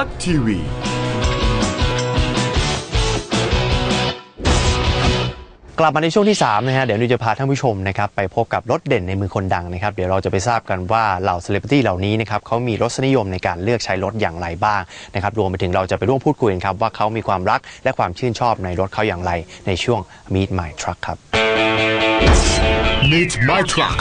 ลักทีวี กลับมาในช่วงที่3นะฮะเดี๋ยวนิวจะพาท่านผู้ชมนะครับไปพบกับรถเด่นในมือคนดังนะครับเดี๋ยวเราจะไปทราบกันว่าเหล่าเซเลบริตี้เหล่านี้นะครับเขามีรสนิยมในการเลือกใช้รถอย่างไรบ้างนะครับรวมไปถึงเราจะไปร่วมพูดคุยกันครับว่าเขามีความรักและความชื่นชอบในรถเขาอย่างไรในช่วง Meet My Truck ครับ Meet My Truck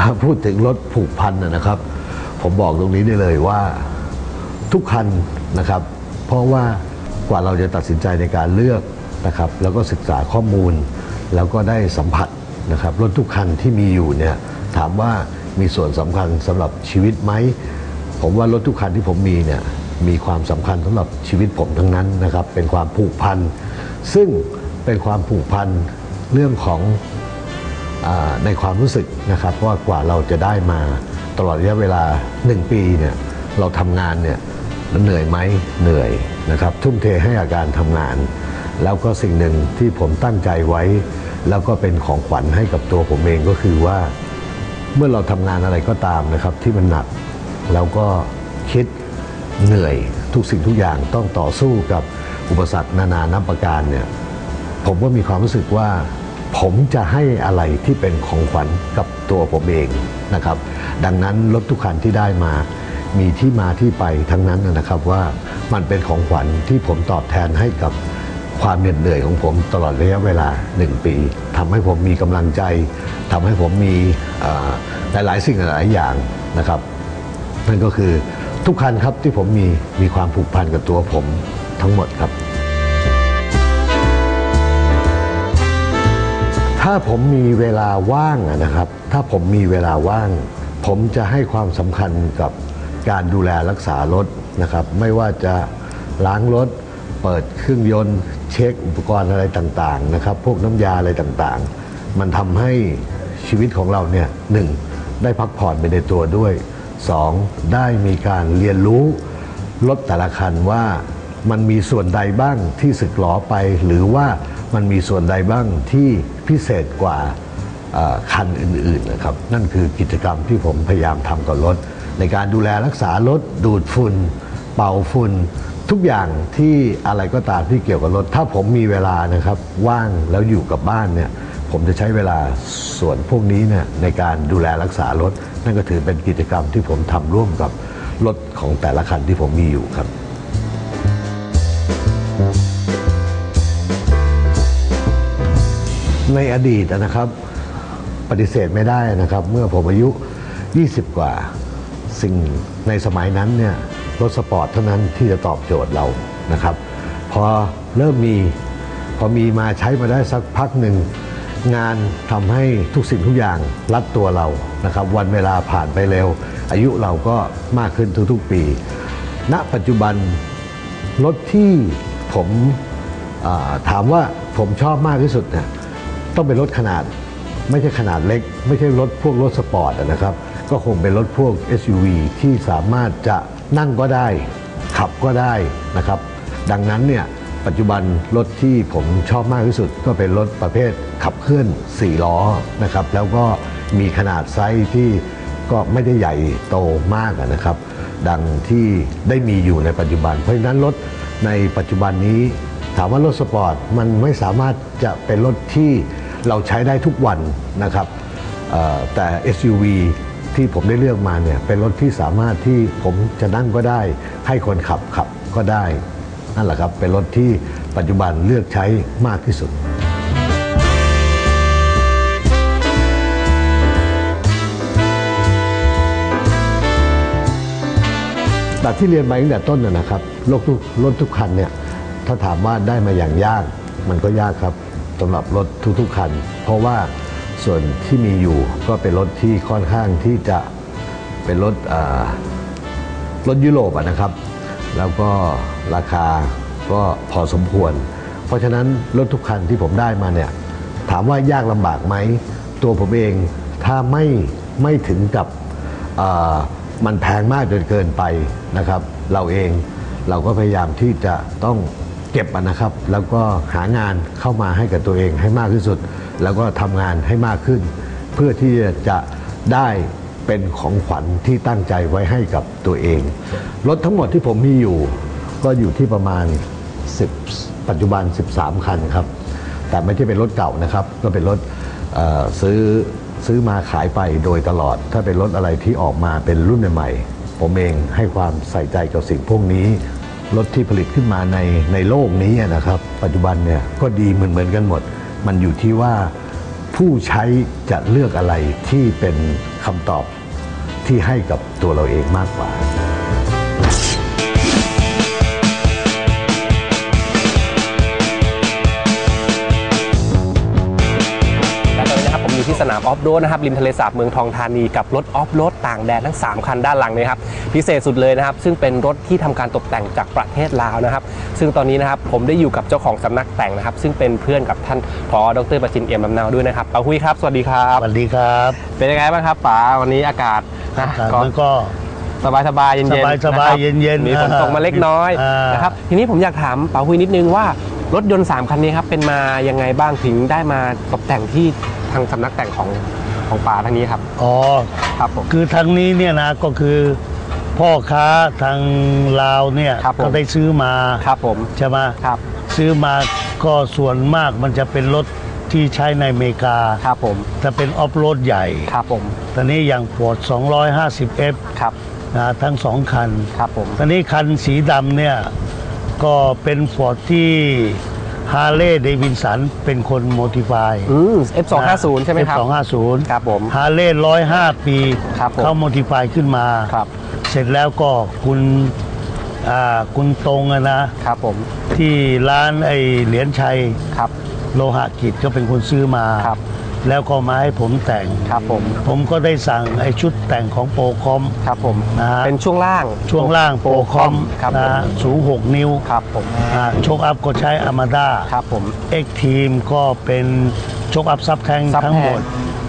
ถ้าพูดถึงรถผูกพันนะครับ ผมบอกตรงนี้ได้เลยว่าทุกคันนะครับ เพราะว่ากว่าเราจะตัดสินใจในการเลือกนะครับ แล้วก็ศึกษาข้อมูล แล้วก็ได้สัมผัสนะครับรถทุกคันที่มีอยู่เนี่ยถามว่ามีส่วนสำคัญสำหรับชีวิตไหมผมว่ารถทุกคันที่ผมมีเนี่ยมีความสำคัญสำหรับชีวิตผมทั้งนั้นนะครับ เป็นความผูกพันซึ่งเป็นความผูกพันเรื่องของ ในความรู้สึกนะครับว่ากว่าเราจะได้มาตลอดระยะเวลา 1 ปีเนี่ยเราทำงานเนี่ยเหนื่อยไหมเหนื่อยนะครับทุ่มเทให้อาการทำงาน แล้วก็สิ่งหนึ่งที่ผมตั้งใจไว้ แล้วก็เป็นของขวัญให้กับตัวผมเองก็คือว่า เมื่อเราทำงานอะไรก็ตามนะครับที่มันหนักแล้วก็คิดเหนื่อยทุกสิ่งทุกอย่างต้องต่อสู้กับอุปสรรคนานานับประการเนี่ยผมก็มีความรู้สึกว่า ผมจะให้อะไรที่เป็นของขวัญกับตัวผมเองนะครับ ดังนั้นรถทุกคันที่ได้มา มีที่มาที่ไปทั้งนั้นนะครับว่ามันเป็นของขวัญที่ผมตอบแทนให้กับความเหน็ดเหนื่อยของผมตลอดระยะเวลา 1 ปีทำให้ผมมีกำลังใจทำให้ผมมีหลายๆ สิ่งหลายๆอย่างนะครับ นั่นก็คือทุกคันครับที่ผมมีมีความผูกพันกับตัวผมทั้งหมดครับ ถ้าผมมีเวลาว่างนะครับ ถ้าผมมีเวลาว่าง ผมจะให้ความสำคัญกับการดูแลรักษารถนะครับ ไม่ว่าจะล้างรถ เปิดเครื่องยนต์ เช็คอุปกรณ์อะไรต่างๆนะครับ พวกน้ำยาอะไรต่างๆ มันทำให้ชีวิตของเราเนี่ยหนึ่งได้พักผ่อนไปในตัวด้วยสองได้มีการเรียนรู้รถแต่ละคันว่ามันมีส่วนใดบ้างที่สึกหรอไปหรือว่า มันมีส่วนใดบ้างที่พิเศษกว่าคันอื่นๆนะครับ นั่นคือกิจกรรมที่ผมพยายามทำกับรถ ในการดูแลรักษารถ ดูดฝุ่นเป่าฝุ่นทุกอย่างที่อะไรก็ตามที่เกี่ยวกับรถ ถ้าผมมีเวลานะครับ ว่างแล้วอยู่กับบ้านเนี่ยผมจะใช้เวลาส่วนพวกนี้เนี่ยในการดูแลรักษารถ นั่นก็ถือเป็นกิจกรรมที่ผมทำร่วมกับรถของแต่ละคันที่ผมมีอยู่ครับ ในอดีตนะครับ ปฏิเสธไม่ได้นะครับ เมื่อผมอายุ 20 กว่าสิ่งในสมัยนั้นเนี่ยรถสปอร์ตเท่านั้นที่จะตอบโจทย์เรานะครับ พอเริ่มมีพอมีมาใช้มาได้สักพักหนึ่ง งานทำให้ทุกสิ่งทุกอย่างรัดตัวเรานะครับ วันเวลาผ่านไปเร็ว อายุเราก็มากขึ้นทุกๆปี ณ ปัจจุบันรถที่ผมถามว่าผมชอบมากที่สุดเนี่ย ต้องเป็นรถขนาด ไม่ใช่ขนาดเล็ก ไม่ใช่รถพวกรถสปอร์ตนะครับ ก็คงเป็นรถพวก SUV ที่สามารถจะนั่งก็ได้ ขับก็ได้นะครับ ดังนั้นเนี่ยปัจจุบันรถที่ผมชอบมากที่สุด ก็เป็นรถประเภทขับเคลื่อน 4 ล้อนะครับ แล้วก็มีขนาดไซส์ที่ก็ไม่ได้ใหญ่โตมากนะครับ ดังที่ได้มีอยู่ในปัจจุบัน เพราะฉะนั้นรถในปัจจุบันนี้ ถามว่ารถสปอร์ตมันไม่สามารถจะเป็นรถที่ เราใช้ได้ทุกวันนะครับเอ่อแต่ SUV ที่ผมได้เลือกมาเนี่ยเป็นรถที่สามารถที่ผมจะนั่งก็ได้ ให้คนขับขับก็ได้ นั่นแหละครับเป็นรถที่ปัจจุบันเลือกใช้มากที่สุดแต่ที่เรียนมาตั้งแต่ต้นนะนะครับรถทุกรถทุกคันเนี่ยถ้าถามว่าได้มาอย่างยากมันก็ยากครับ สำหรับรถทุกๆคัน เพราะว่าส่วนที่มีอยู่ก็เป็นรถที่ค่อนข้างที่จะเป็นรถรถยุโรปะนะครับ แล้วก็ราคาก็พอสมควร เพราะฉะนั้นรถทุกคันที่ผมได้มาเนี่ยถามว่ายากลำบากไหม ตัวผมเองถ้าไม่ไม่ถึงกับมันแพงมากจนเกินไปนะครับ เราเองเราก็พยายามที่จะต้อง เก็บนะครับ แล้วก็หางานเข้ามาให้กับตัวเองให้มากที่สุด แล้วก็ทำงานให้มากขึ้น เพื่อที่จะได้เป็นของขวัญที่ตั้งใจไว้ให้กับตัวเอง รถทั้งหมดที่ผมมีอยู่ ก็อยู่ที่ประมาณ 10 ปัจจุบัน 13 คันครับ แต่ไม่ใช่เป็นรถเก่านะครับ ก็เป็นรถซื้อซื้อมาขายไปโดยตลอด ถ้าเป็นรถอะไรที่ออกมาเป็นรุ่นใหม่ๆผมเองให้ความใส่ใจกับสิ่งพวกนี้ รถที่ผลิตขึ้นมาในในโลกนี้นะครับ ปัจจุบันเนี่ยก็ดีเหมือนเหมือนกันหมด มันอยู่ที่ว่าผู้ใช้จะเลือกอะไรที่เป็นคำตอบที่ให้กับตัวเราเองมากกว่าและตอนะครับผมอยู่ที่สนามออฟโรดนะครับริมทะเลสาบเมืองทองธานีกับรถออฟโรดต่างแดนทั้ง 3 คันด้านหลังนี้ครับ พิเศษสุดเลยนะครับ ซึ่งเป็นรถที่ทำการตกแต่งจากประเทศลาวนะครับ ซึ่งตอนนี้นะครับผมได้อยู่กับเจ้าของสำนักแต่งนะครับ ซึ่งเป็นเพื่อนกับท่านพอดรประจินเอี่ยมลำเนาด้วยนะครับป้าหุยครับสวัสดีครับสวัสดีครับ เป็นยังไงบ้างครับป๋าวันนี้อากาศนะอากาศมันก็สบายสบายๆเย็นๆสบายๆนะครับเย็นๆมีฝนตกมาเล็กน้อยอ่านนะครับทีนี้ผมอยากถามป๋าหุยนิดนึงว่ารถยนต์ 3 คันนี้ครับ เป็นมายังไงบ้างถึงได้มาตกแต่งที่ทางสำนักแต่งของของป๋าทางนี้ครับ อ๋อ ครับผม คือทางนี้เนี่ยนะก็คือ พ่อค้าทางลาวเนี่ยครับผม ก็ได้ซื้อมาครับผมใช่ไหมครับซื้อมาก็ส่วนมากมันจะเป็นรถที่ใช้ในอเมริกาครับผมจะเป็นออฟโรดใหญ่ ครับผมตอนนี้อย่าง Ford 250F ครับนะทั้งสองคัน ครับผม ตอนนี้คันสีดำเนี่ย ก็เป็น Ford ที่ ฮาร์เลย์เดวินสันเป็นคนโมดิฟาย อืม F250 ใช่ไหมครับ F250 ครับผมฮาร์เลย์ร้อยห้าปีครับผมเขาโมดิฟายขึ้นมาครับ เสร็จแล้วก็คุณอ่าคุณตรงอะนะ ครับผมที่ร้านไอเหรียญชัยครับ โลหะกิจก็เป็นคนซื้อมา ครับ แล้วก็มาให้ผมแต่ง ครับผม ผมก็ได้สั่งไอชุดแต่งของโปรคอม ครับผมนะฮะ เป็นช่วงล่าง ช่วงล่างโปรคอมครับผนะมฮะสูง 6 นิ้วครับผม อ่าโชคอัพก็ใช้อามาด้าครับผมเอ็กทีมก็เป็นโชคอัพซับแทงซับทั้งแพหมงด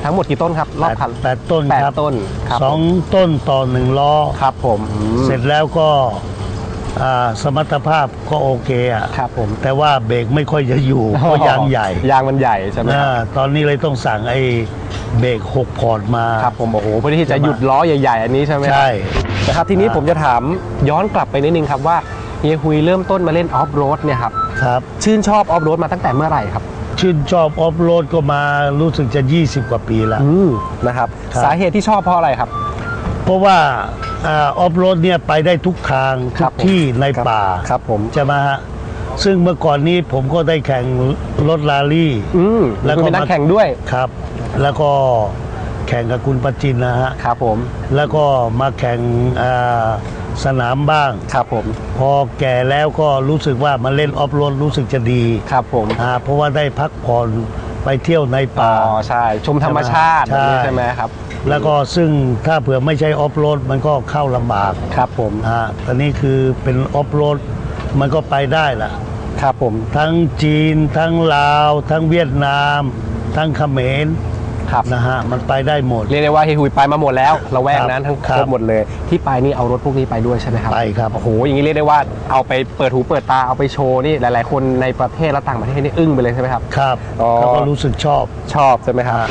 ทั้งหมดกี่ต้นครับ รอบคัน แปดต้นแปดครับต้นครับ สองต้นต่อหนึ่งล้อ ครับผมอืม เสร็จแล้วก็ อ่าสมรรถภาพก็โอเคอะครับผม แต่ว่าเบรกไม่ค่อยจะอยู่เพราะยางใหญ่ยางมันใหญ่ใช่ไหมคอ่ารับตอนนี้เลยต้องสั่งไอ้เบรกหกพอร์ตมา ครับผมโอ้โหเพื่อที่จะหยุดล้อใหญ่ ๆ อันนี้ใช่ไหมครับใช่ นะครับทีนี้อ่าผมจะถามย้อนกลับไปนิดนึงครับว่าเฮียฮุยเริ่มต้นมาเล่นออฟโรดเนี่ยครับครับ ชื่นชอบออฟโรดมาตั้งแต่เมื่อไหร่ครับ ชื่นชอบออฟโรดก็มารู้สึกจะ 20 กว่าปีแล้วอืมนะครับครับ สาเหตุที่ชอบเพราะอะไรครับ เพราะว่า ออฟโรดเนี่ยไปได้ทุกทางคทุรักบผมที่ในครับป่าครับผมใช่ไหมฮะซึ่งเมื่อก่อนนี้ผมก็ได้แข่งรถลารี่อืมแล้แล้ววก็ก็เป็นนักมาแข่งด้วยครับ แล้วก็แข่งกับคุณประจินนะฮะครับผม แล้วก็มาแข่งอ่าสนามบ้างครับผม พอแก่แล้วก็รู้สึกว่ามาเล่นออฟโรดรู้สึกจะดีครับผมอ่าเพราะว่าได้พักผ่อน ไปเที่ยวในอ๋ป่าอใช่ ชมธรรมชาติใช่ แบบนี้ใช่ไหมครับแล้วก็ซึ่งถ้าเผื่อไม่ใช่ออฟโรดมันก็เข้าลำบากครับผมอ่าตอนนี้คือเป็นออฟโรดมันก็ไปได้ละครับผมทั้งจีน ทั้งลาว ทั้งเวียดนาม ทั้งเขมร ครับนะฮะมันไปได้หมด เรียกได้ว่าเฮียฮุยไปมาหมดแล้วเราแวกนั้นทั้งครัคบรบหมดเลย ที่ไปนี่เอารถพวกนี้ไปด้วยใช่ไหมครับไปครับ โอ้โหอย่างนี้เรียกได้ว่าเอาไปเปิดหูเปิดตาเอาไปโชว์นี่หลาย ๆ คนในประเทศและต่างประเทศนี่อึ้งไปเลยใช่ไหมครับ ครับอ๋อ เขาก็รู้สึกชอบ ชอบใช่ไหมครับ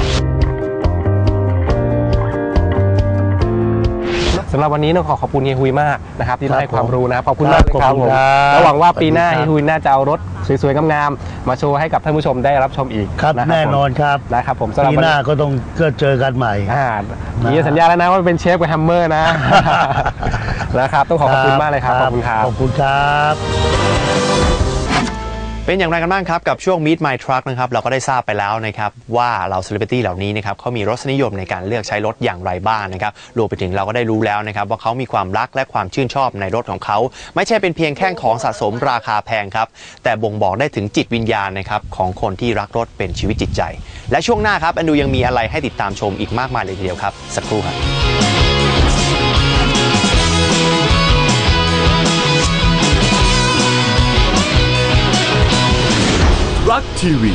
สำหรับวันนี้ต้องขอขอบคุณเฮียฮุยมากนะครับที่ครับมาให้ความผมรู้นะครับขอบคุณครัมากบเลยครับขอบผคุมณครับแล้วหวังว่าปีหน้าสวัสดีเฮีครับยฮุยน่าจะเอารถสวยๆงามๆมาโชว์ให้กับท่านผู้ชมได้รับชมอีกครับะแน่นอนครับผมนะครับผมสำหรับปีวันหน้านี้ก็ต้องก็เจอกันใหม่อ่ามีสัญญาแล้วนะว่าเป็นเชฟกับแฮมเมอร์นะนะครับต้องขอขอบคุณมากเลยครับขอบคุณครับขอบคุณครับ เป็นอย่างไรกันบ้างครับกับช่วง Meet My Truck นะครับเราก็ได้ทราบไปแล้วนะครับว่าเราเซเลบริตี้เหล่านี้นะครับเขามีรสนิยมในการเลือกใช้รถอย่างไรบ้างนะครับรวมไปถึงเราก็ได้รู้แล้วนะครับว่าเขามีความรักและความชื่นชอบในรถของเขา ไม่ใช่เป็นเพียงแค่ของสะสมราคาแพงครับแต่บ่งบอกได้ถึงจิตวิญญาณนะครับของคนที่รักรถเป็นชีวิตจิตใจ และช่วงหน้าครับอันดูยังมีอะไรให้ติดตามชมอีกมากมายเลยทีเดียวครับสักครู่ครับ รัฐทีวี